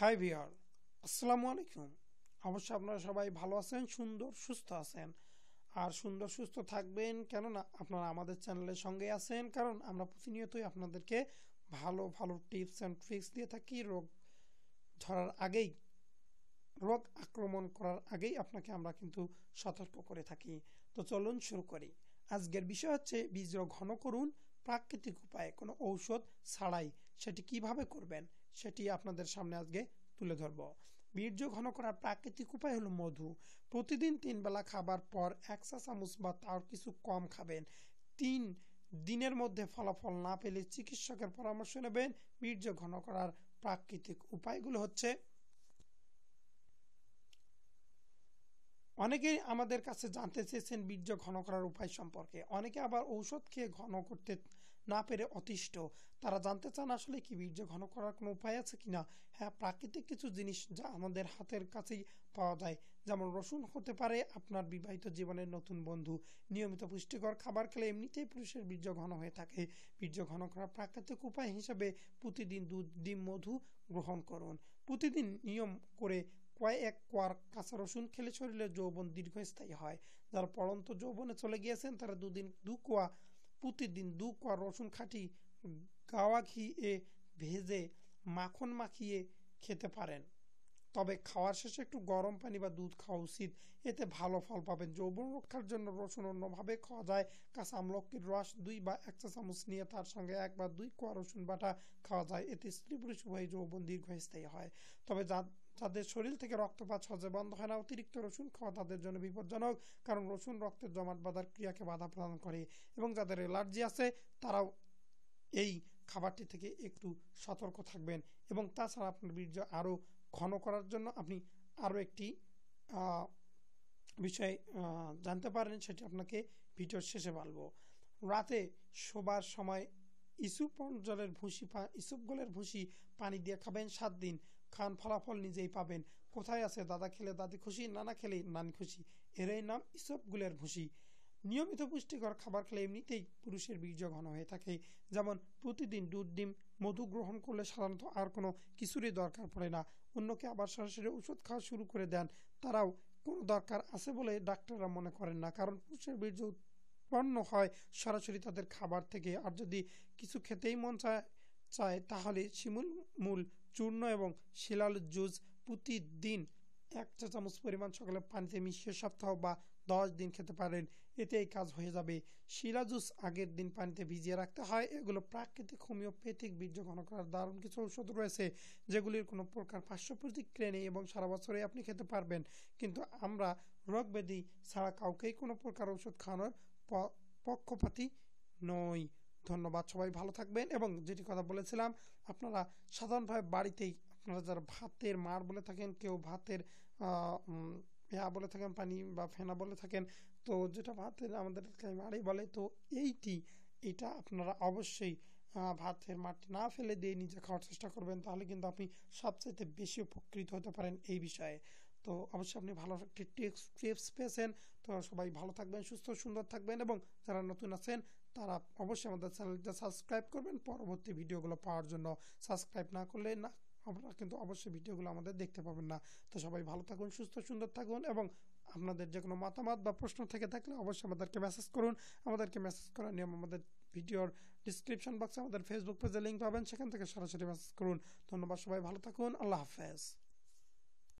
High ভিয়ার, আসসালামু আলাইকুম। অবশ্যই আপনারা সবাই ভালো আছেন, সুন্দর, সুস্থ আছেন। আর সুন্দর, সুস্থ থাকবেন কেননা আপনারা আমাদের চ্যানেলের সঙ্গে আছেন, কারণ আমরা প্রতিনিয়তই আপনাদেরকে ভালো ভালো টিপস অ্যান্ড ট্রিক্স দিয়ে থাকি। রোগ ধরার আগেই, রোগ আক্রমণ করার আগেই আপনাকে আমরা কিন্তু সতর্ক করে থাকি। তো চলুন শুরু করি। আজকের বিষয় হচ্ছে বীজ ঘন করুন, প্রাকৃতিক উপায়ে কোনো ঔষধ ছাড়াই সেটি কীভাবে করবেন? সেটি আপনাদের সামনে আজকে তুলে ধরব। বীর্য ঘন করার প্রাকৃতিক উপায় হলো মধু। প্রতিদিন তিন বেলা খাবার পর এক চা চামচ বা তার কিছু কম খাবেন। তিন, দিনের মধ্যে ফলাফল না পেলে চিকিৎসকের পরামর্শ নেবেন। বীর্য ঘন করার প্রাকৃতিক উপায়গুলো হচ্ছে অনেকেই আমাদের কাছে জানতে চেয়েছেন বীর্য ঘন করার উপায় সম্পর্কে। অনেকে আবার ঔষধ খেয়ে ঘন করতে না পেরে অতিষ্ঠ। তারা জানতে চান আসলে কি বীর্য ঘন করার কোনো উপায় আছে কিনা? হ্যাঁ প্রাকৃতিক কিছু জিনিস যা আমাদের হাতের কাছেই পাওয়া যায়। যেমন রসুন হতে পারে আপনার বিবাহিত জীবনের নতুন বন্ধু। নিয়মিত পুষ্টিকর খাবার খেলে এমনিতেই পুরুষের বীর্য ঘন হয়ে থাকে। বীর্য ঘন করার প্রাকৃতিক উপায় হিসেবে প্রতিদিন দুধ, ডিম, মধু গ্রহণ করুন। প্রতিদিন নিয়ম করে কয়েক কোয়ার কাঁচা রসুন খেলে শরীরে যৌবন দীর্ঘস্থায়ী হয়। যারা পড়ন্ত যৌবনে চলে গিয়েছেন, তারা দুদিন দু কোয়া প্রতিদিন দু কোয়া রসুন খাঁটি গাওয়া ঘি এ ভেজে মাখন মাখিয়ে খেতে পারেন। তবে খাওয়ার শেষে একটু গরম পানি বা দুধ খাওয়া উচিত। এতে ভালো ফল পাবেন। যৌবন রক্ষার জন্য রসুন অন্যভাবে খাওয়া যায়। কাঁচা আমলকির রস দুই বা এক চা চামচ নিয়ে তার সঙ্গে এক বা দুই কোয়া রসুন বাটা খাওয়া যায়। এতে স্ত্রী পুরুষ উভয় যৌবন দীর্ঘস্থায়ী হয়। তবে যা যাদের শরীর থেকে রক্তপাত সহজে বন্ধ হয় না, অতিরিক্ত রসুন খাওয়া তাদের জন্য বিপজ্জনক, কারণ রসুন রক্তের জমাট বাঁধার ক্রিয়াকে বাধা প্রদান করে এবং যাদের অ্যালার্জি আছে, তারাও এই খাবারটি থেকে একটু সতর্ক থাকবেন এবং তাছাড়া আপনার বীর্য আরও ঘন করার জন্য আপনি আরও একটি বিষয় জানতে পারেন, সেটি আপনাকে ভিডিওর শেষে বলব। রাতে শোবার সময় ইসুপ জলের ভুসি ইসুপ গোলের ভুসি পানি দিয়ে খাবেন সাত দিন। খান ফলাফল নিজেই পাবেন। কোথায় আছে? দাদা খেলে দাদি খুশি? নানা খেলে নানি খুশি। এরই নাম ইসব গুলের ভুসি। নিয়মিত পুষ্টিকর খাবার খেলে এমনিতেই পুরুষের বীর্য ঘন হয়ে থাকে। যেমন, প্রতিদিন দুধ, ডিম, মধু গ্রহণ করলে সাধারণত আর কোনো কিছুরই দরকার পড়ে না। অন্যকে আবার সরাসরি ওষুধ খাওয়া শুরু করে দেন, তারাও কোনো দরকার আছে বলে ডাক্তাররা মনে করেন না। কারণ, পুরুষের বীর্য উৎপন্ন হয় সরাসরি তাদের খাবার থেকে। আর যদি কিছু খেতেই মন চায় চায়, তাহলে শিমুল, মূল, চূর্ণ এবং শিলাল জুস প্রতিদিন এক চা চামচ পরিমাণ সকালে পানিতে মিশিয়ে সপ্তাহ বা দশ দিন খেতে পারেন। এতে এই কাজ হয়ে যাবে। শিলা জুস আগের দিন পানিতে ভিজিয়ে রাখতে হয়। এগুলো প্রাকৃতিক, হোমিওপ্যাথিক বীর্য ঘন করার দারুণ কিছু ঔষধ রয়েছে, যেগুলির কোনো প্রকার পার্শ্ব প্রতিক্রিয়া নেই এবং সারা বছরে আপনি খেতে পারবেন। কিন্তু আমরা রোগ ব্যাধি ছাড়া কাউকেই কোনো প্রকার ঔষধ খাওয়ানোর পক্ষপাতী নই। ধন্যবাদ, সবাই ভালো থাকবেন। এবং যেটি কথা বলেছিলাম, আপনারা সাধারণভাবে বাড়িতেই আপনারা যারা ভাতের মার বলে থাকেন, কেউ ভাতের ইয়া বলে থাকেন, পানি বা ফেনা বলে থাকেন, তো যেটা ভাতের আমাদের মাড়ি বলে, তো এইটি, এটা আপনারা অবশ্যই ভাতের মাটি না ফেলে দিয়ে নিজে খাওয়ার চেষ্টা করবেন, তাহলে কিন্তু আপনি সবচাইতে বেশি উপকৃত হতে পারেন এই বিষয়ে। তো অবশ্যই আপনি ভালো একটি টিপস টিপস পেয়েছেন, তো সবাই ভালো থাকবেন, সুস্থ, সুন্দর থাকবেন, এবং যারা নতুন আছেন, তারা অবশ্যই আমাদের চ্যানেলটা সাবস্ক্রাইব করবেন, পরবর্তী ভিডিওগুলো পাওয়ার জন্য সাবস্ক্রাইব না করলে না আপনারা কিন্তু অবশ্যই ভিডিওগুলো আমাদের দেখতে পাবেন না। তো সবাই ভালো থাকুন, সুস্থ, সুন্দর থাকুন এবং আপনাদের যে কোনো মতামত বা প্রশ্ন থেকে থাকলে অবশ্যই আমাদেরকে মেসেজ করুন। আমাদেরকে মেসেজ করার নিয়ম আমাদের ভিডিওর ডিসক্রিপশন বক্সে আমাদের ফেসবুক পেজে লিঙ্ক পাবেন। সেখান থেকে সরাসরি মেসেজ করুন। ধন্যবাদ সবাই, ভালো থাকুন। আল্লাহ হাফেজ।